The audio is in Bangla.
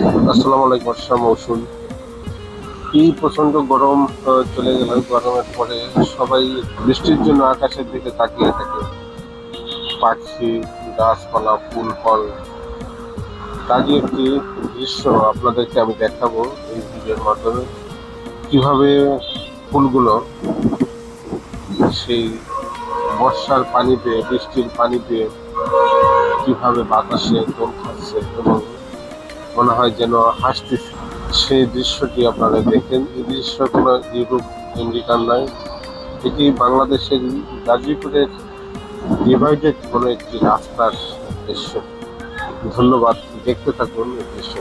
আসসালামু আলাইকুম, আসসালাম মৌসুম এই প্রচণ্ড গরম চলে গেল। গরমের পরে সবাই বৃষ্টির জন্য আকাশের দিকে তাকিয়ে থাকে। পাখি, গাছপালা, ফুল, ফল। তারই একটি দৃশ্য আপনাদেরকে আমি দেখাবো এই ভিডিওর মাধ্যমে। কীভাবে ফুলগুলো সেই বর্ষার পানি পেয়ে বৃষ্টির পানি পেয়ে কীভাবে বাতাসে দোল খাচ্ছে এবং মনে হয় যেন হাসতেছে। সেই দৃশ্যটি আপনারা দেখেন। এই দৃশ্য কোনো ইউরোপ আমেরিকান নাই এটি বাংলাদেশের গাজীপুরের ডিভাইডেড কোনো একটি রাস্তার দৃশ্য। ধন্যবাদ। দেখতে থাকুন এই দৃশ্য।